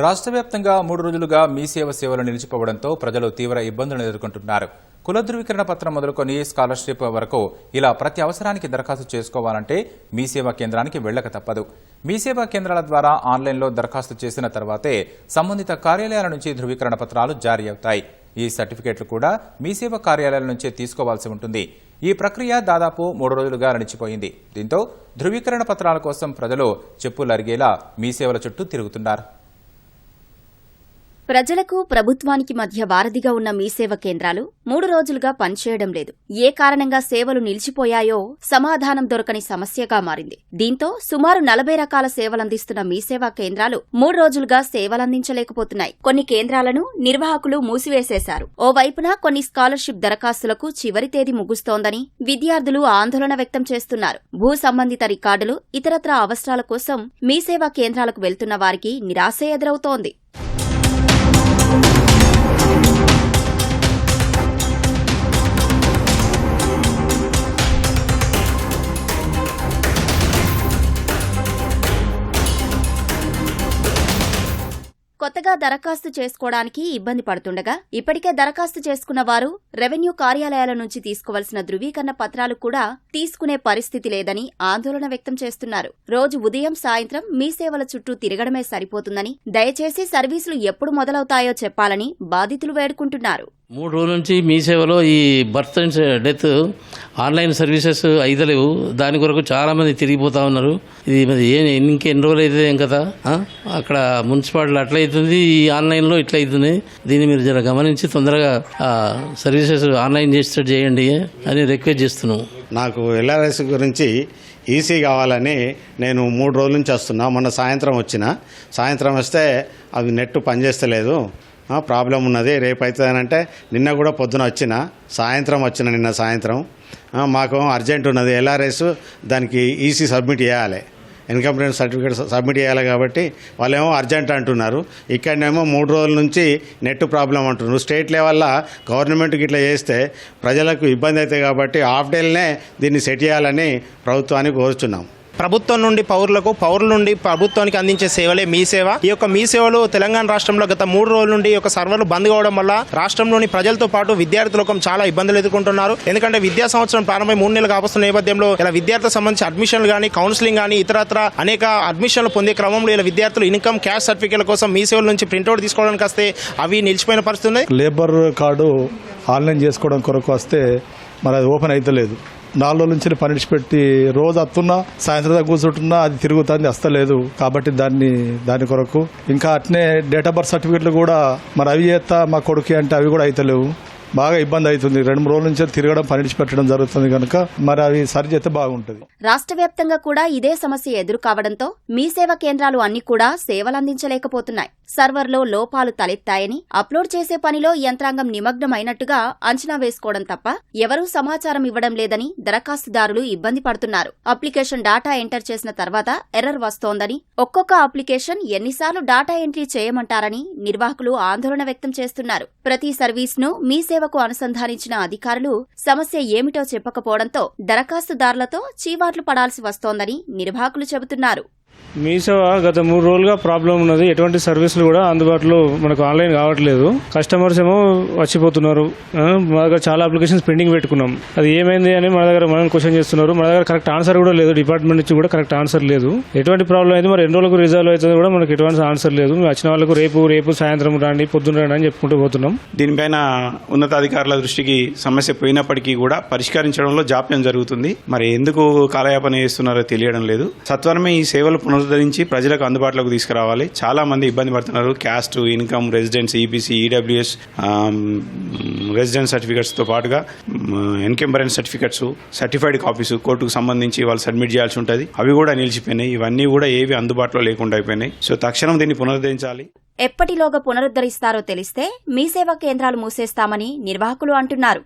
రాష్ట్ర వ్యాప్తంగా మూడు రోజులుగా మీ సేవ సేవలు నిలిచిపోవడంతో ప్రజలు తీవ్ర ఇబ్బందులను ఎదుర్కొంటున్నారు. కుల ధృవీకరణ పత్రం మొదలుకొని స్కాలర్షిప్ వరకు ఇలా ప్రతి అవసరానికి దరఖాస్తు చేసుకోవాలంటే మీ సేవా కేంద్రానికి వెళ్ళక తప్పదు. మీ సేవా కేంద్రాల ద్వారా ఆన్లైన్లో దరఖాస్తు చేసిన తర్వాతే సంబంధిత కార్యాలయాల నుంచి ధృవీకరణ పత్రాలు జారీ అవుతాయి. ఈ సర్టిఫికేట్లు కూడా మీసేవ కార్యాలయాల నుంచే తీసుకోవాల్సి ఉంటుంది. ఈ ప్రక్రియ దాదాపు మూడు రోజులుగా నడిచిపోయింది దీంతో ధృవీకరణ పత్రాల కోసం ప్రజలు చెప్పులు అరిగేలా మీ సేవల చుట్టూ తిరుగుతున్నారు. ప్రజలకు ప్రభుత్వానికి మధ్య వారధిగా ఉన్న మీసేవ కేంద్రాలు మూడు రోజులుగా పనిచేయడం లేదు. ఏ కారణంగా సేవలు నిలిచిపోయాయో సమాధానం దొరకని సమస్యగా మారింది. దీంతో సుమారు నలభై రకాల సేవలందిస్తున్న మీసేవా కేంద్రాలు మూడు రోజులుగా సేవలందించలేకపోతున్నాయి. కొన్ని కేంద్రాలను నిర్వాహకులు మూసివేసేశారు. ఓవైపున కొన్ని స్కాలర్షిప్ దరఖాస్తులకు చివరి తేదీ ముగుస్తోందని విద్యార్థులు ఆందోళన వ్యక్తం చేస్తున్నారు. భూ సంబంధిత రికార్డులు ఇతరత్ర అవసరాల కోసం మీసేవా కేంద్రాలకు వెళ్తున్న వారికి నిరాశ ఎదురవుతోంది. Thank you. కొత్తగా దరఖాస్తు చేసుకోవడానికి ఇబ్బంది పడుతుండగా ఇప్పటికే దరఖాస్తు చేసుకున్న వారు రెవెన్యూ కార్యాలయాల నుంచి తీసుకోవలసిన ధృవీకరణ పత్రాలు కూడా తీసుకునే పరిస్థితి లేదని ఆందోళన వ్యక్తం చేస్తున్నారు. రోజు ఉదయం సాయంత్రం మీ సేవల చుట్టూ తిరగడమే సరిపోతుందని దయచేసి సర్వీసులు ఎప్పుడు మొదలవుతాయో చెప్పాలని బాధితులు వేడుకుంటున్నారు. మూడు రోజుల నుంచి మీ సేవలో ఈ birth and death online services అయితలేవు దాని కొరకు చాలామంది తిరిగిపోతా ఉన్నారు. ఇది మరి ఏ ఇంకెన్ని రోజులు అయితే ఏం కదా? అక్కడ మున్సిపాలిటీ అట్లయితే అవుతుంది ఈ ఆన్లైన్లో ఇట్లా అవుతుంది. దీన్ని మీరు జర గమనించి తొందరగా ఆ సర్వీసెస్ ఆన్లైన్ చేసేటట్టు చేయండి అని రిక్వెస్ట్ చేస్తున్నాం. నాకు ఎల్ఆర్ఎస్ గురించి ఈసీ కావాలని నేను మూడు రోజుల నుంచి వస్తున్నా. మొన్న సాయంత్రం వచ్చిన. సాయంత్రం వస్తే అది నెట్ పనిచేస్తలేదు. ప్రాబ్లం ఉన్నది. రేపు అవుతుందనంటే నిన్న కూడా పొద్దున వచ్చిన. సాయంత్రం వచ్చిన నిన్న సాయంత్రం. మాకు అర్జెంట్ ఉన్నది. ఎల్ఆర్ఎస్ దానికి ఈసీ సబ్మిట్ చేయాలి. ఇన్కమ్ సర్టిఫికేట్ సబ్మిట్ చేయాలి కాబట్టి వాళ్ళేమో అర్జెంట్ అంటున్నారు. ఇక్కడనేమో మూడు రోజుల నుంచి నెట్ ప్రాబ్లం అంటున్నారు. స్టేట్ లెవెల్లో గవర్నమెంట్కి ఇట్లా చేస్తే ప్రజలకు ఇబ్బంది అవుతాయి కాబట్టి హాఫ్ డేలనే దీన్ని సెట్ చేయాలని ప్రభుత్వాన్ని కోరుచున్నాం. ప్రభుత్వం నుండి పౌరులకు పౌరుల నుండి ప్రభుత్వానికి అందించే సేవలే మీ సేవ. ఈ యొక్క మీ సేవలు తెలంగాణ రాష్ట్రంలో గత మూడు రోజుల నుండి యొక్క సర్వర్లు బంద్ కావడం వల్ల రాష్ట్రంలోని ప్రజలతో పాటు విద్యార్థులకు చాలా ఇబ్బందులు ఎదుర్కొంటున్నారు. ఎందుకంటే విద్యా సంవత్సరం ప్రారంభమై మూడు నెలలు కావస్తున్న నేపథ్యంలో ఇలా విద్యార్థులకు సంబంధించి అడ్మిషన్లు కానీ కౌన్సిలింగ్ కానీ ఇతరత్ర అనేక అడ్మిషన్లు పొందే క్రమంలో ఇలా విద్యార్థులు ఇన్కమ్ క్యాష్ సర్టిఫికేట్ల కోసం మీ సేవల నుంచి ప్రింట్అవుట్ తీసుకోవడానికి వస్తే అవి నిలిచిపోయిన పరిస్థితి లేబర్ కార్డు ఆన్లైన్ చేసుకోవడం కొరకు వస్తే మరి అది ఓపెన్ అయితలేదు. నాలుగు రోజుల నుంచి పని పెట్టి రోజు అత్తున్నా సాయంత్రం దాకా కూర్చుంటున్నా అది తిరుగుతుంది అస్తలేదు. కాబట్టి దాన్ని దాని కొరకు. ఇంకా అట్నే డేట్ ఆఫ్ బర్త్ సర్టిఫికెట్లు కూడా మరి అవి చేస్తా మా కొడుకు అంటే అవి కూడా అవుతలేవు బాగా ఇబ్బంది అవుతుంది. రెండు మూడు రోజుల నుంచి తిరగడం పనిచి పెట్టడం జరుగుతుంది కనుక మరి అది సరి చేస్తే బాగుంటుంది. రాష్ట్ర వ్యాప్తంగా కూడా ఇదే సమస్య ఎదురు కావడంతో మీ సేవ కేంద్రాలు అన్ని కూడా సేవలందించలేకపోతున్నాయి. సర్వర్లో లోపాలు తలెత్తాయని అప్లోడ్ చేసే పనిలో యంత్రాంగం నిమగ్నమైనట్టుగా అంచనా వేసుకోవడం తప్ప ఎవరూ సమాచారం ఇవ్వడం లేదని దరఖాస్తుదారులు ఇబ్బంది పడుతున్నారు. అప్లికేషన్ డాటా ఎంటర్ చేసిన తర్వాత ఎర్రర్ వస్తోందని ఒక్కొక్క అప్లికేషన్ ఎన్నిసార్లు డాటా ఎంట్రీ చేయమంటారని నిర్వాహకులు ఆందోళన వ్యక్తం చేస్తున్నారు. ప్రతి సర్వీస్ను మీ సేవకు అనుసంధానించిన అధికారులు సమస్య ఏమిటో చెప్పకపోవడంతో దరఖాస్తుదారులతో చీవాట్లు పడాల్సి వస్తోందని నిర్వాహకులు చెబుతున్నారు. మీ సేవ గత మూడు రోజులుగా ప్రాబ్లం ఉన్నది. ఎటువంటి సర్వీసులు కూడా అందుబాటులో మనకు ఆన్లైన్ కావట్లేదు. కస్టమర్స్ ఏమో వచ్చిపోతున్నారు. మా దగ్గర చాలా అప్లికేషన్స్ పెండింగ్ పెట్టుకున్నాం. అది ఏమైంది అని మన దగ్గర మనం క్వశ్చన్ చేస్తున్నారు. మన దగ్గర కరెక్ట్ ఆన్సర్ కూడా లేదు. డిపార్ట్మెంట్ నుంచి కూడా కరెక్ట్ ఆన్సర్ లేదు. ఎటువంటి ప్రాబ్లం అయితే మరి ఎన్ని రోజులకు రిజాల్వ్ అవుతుంది కూడా మనకు ఎటువంటి ఆన్సర్ లేదు. వచ్చిన వాళ్ళకు రేపు రేపు సాయంత్రం రాండి పొద్దున్న రండి అని చెప్పుకుంటూ పోతున్నాం. దీనిపైన ఉన్నతాధికారుల దృష్టికి సమస్య పోయినప్పటికీ కూడా పరిష్కరించడంలో జాప్యం జరుగుతుంది. మరి ఎందుకు కాలయాపన చేస్తున్నారో తెలియడం లేదు. సత్వరమే ఈ సేవలు పునరుద్ధరించి ప్రజలకు అందుబాటులోకి తీసుకురావాలి. చాలా మంది ఇబ్బంది పడుతున్నారు. Caste income residence EPC EWS residence సర్టిఫికెట్స్తో పాటుగా ఎన్కెంబరెన్స్ సర్టిఫికెట్స్ సర్టిఫైడ్ కాపీస్ కోర్టుకు సంబంధించి వాళ్ళు సబ్మిట్ చేయాల్సి ఉంటుంది. అవి కూడా నిలిచిపోయినాయి. ఇవన్నీ కూడా ఏవి అందుబాటులో లేకుండా అయిపోయినాయి. సో తక్షణం దీన్ని పునరుద్ధరించాలి. ఎప్పటిలోగా పునరుద్ధరిస్తారో తెలిస్తే మీ సేవా కేంద్రాలు మూసేస్తామని నిర్వాహకులు అంటున్నారు.